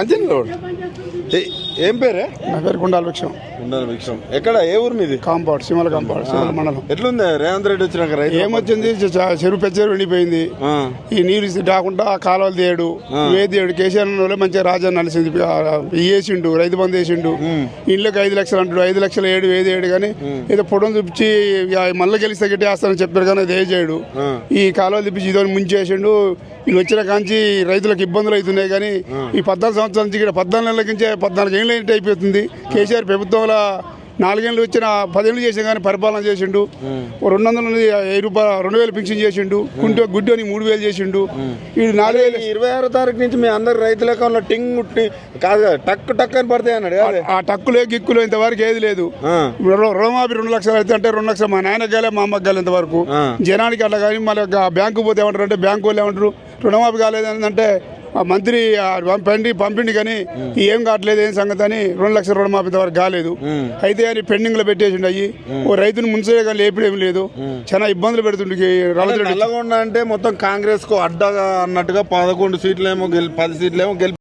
మంచిగా ఏం పేరే? నా పేరు గుండాల వృక్షం. ఉండాలి విషయం ఎక్కడ? ఏ ఊరు మీది? కాంపౌండ్ సిమల కాంపౌండ్ సిమల మండలం. ఎట్లుంది? రేవంత్ రెడ్డి వచ్చినాక రైతు ఏమొచ్చింది చ- చ- చెరువు ఎండిపోయింది. ఆ, ఈ నీరు ఇస్తే రాకుండా ఆ. కాలువలు తీయడు ఇవే తీయడు కేసీఆర్ మంచిగా రాజా నలిసింది వేసిండు రైతు బంధు వేసిండు. ఇళ్ళకి ఐదు లక్షలు అంటాడు. ఐదు లక్షలు ఏడు ఏది ఏడు కానీ ఏదో పొడవు చూపించి ఇక మళ్ళీ గెలిస్తే గట్టి వేస్తానని చెప్పారు కానీ అది ఏ చేయడు. ఈ కాలువలు తిప్పించి ఇదో ముంచేసిండు. వీళ్ళు వచ్చిన కాంచి రైతులకు ఇబ్బందులు అవుతున్నాయి కానీ ఈ పద్నాలుగు సంవత్సరాల నుంచి ఇక్కడ పద్నాలుగు నెలల నుంచే పద్నాలుగు ఏళ్ళు ఏంటి అయిపోతుంది? కేసీఆర్ ప్రభుత్వంలో నాలుగేళ్ళు వచ్చిన పదేళ్ళు చేసిన కానీ పరిపాలన చేసిండు. రెండు వందల నుండి వెయ్యి రూపాయలు రెండు వేలు పింఛన్ చేసిండు. గుంటూ గుడ్డు అని మూడు వేలు చేసిండు. ఈ నాలుగు వేలు ఇరవై ఆరో తారీఖు నుంచి మీ అందరు రైతుల అకౌంట్లో టింగ్ ముట్టి కాదు కదా, టక్ టక్ అని పడతాయి అన్నాడు ఆ టక్కులే గిక్కులు ఇంతవరకు ఏది లేదు. రుణమాఫీ రెండు లక్షలు అయితే అంటే రెండు లక్షలు మా నాయనకి గాలే మా అమ్మకి గాలి ఇంతవరకు. జనానికి అట్లా కానీ మళ్ళీ బ్యాంకు పోతే ఏమంటారు అంటే బ్యాంకు వాళ్ళు ఏమంటారు? రుణమాఫీ కాలేదు అంటే ఆ మంత్రి ఆ పంపండి పంపిండి కానీ ఏం కావట్లేదు ఏం సంగతి అని రెండు లక్షల రుణమాఫీ ఇంతవరకు కాలేదు. అయితే అని పెండింగ్లో పెట్టేసిండు అయ్యి. ఓ రైతుని ముంచే కానీ లేపడేం లేదు. చాలా ఇబ్బందులు పెడుతుండే నల్లగొండ అంటే మొత్తం కాంగ్రెస్కు అడ్డగా అన్నట్టుగా పదకొండు సీట్లేమో గెలి పది సీట్లేమో గెలిపి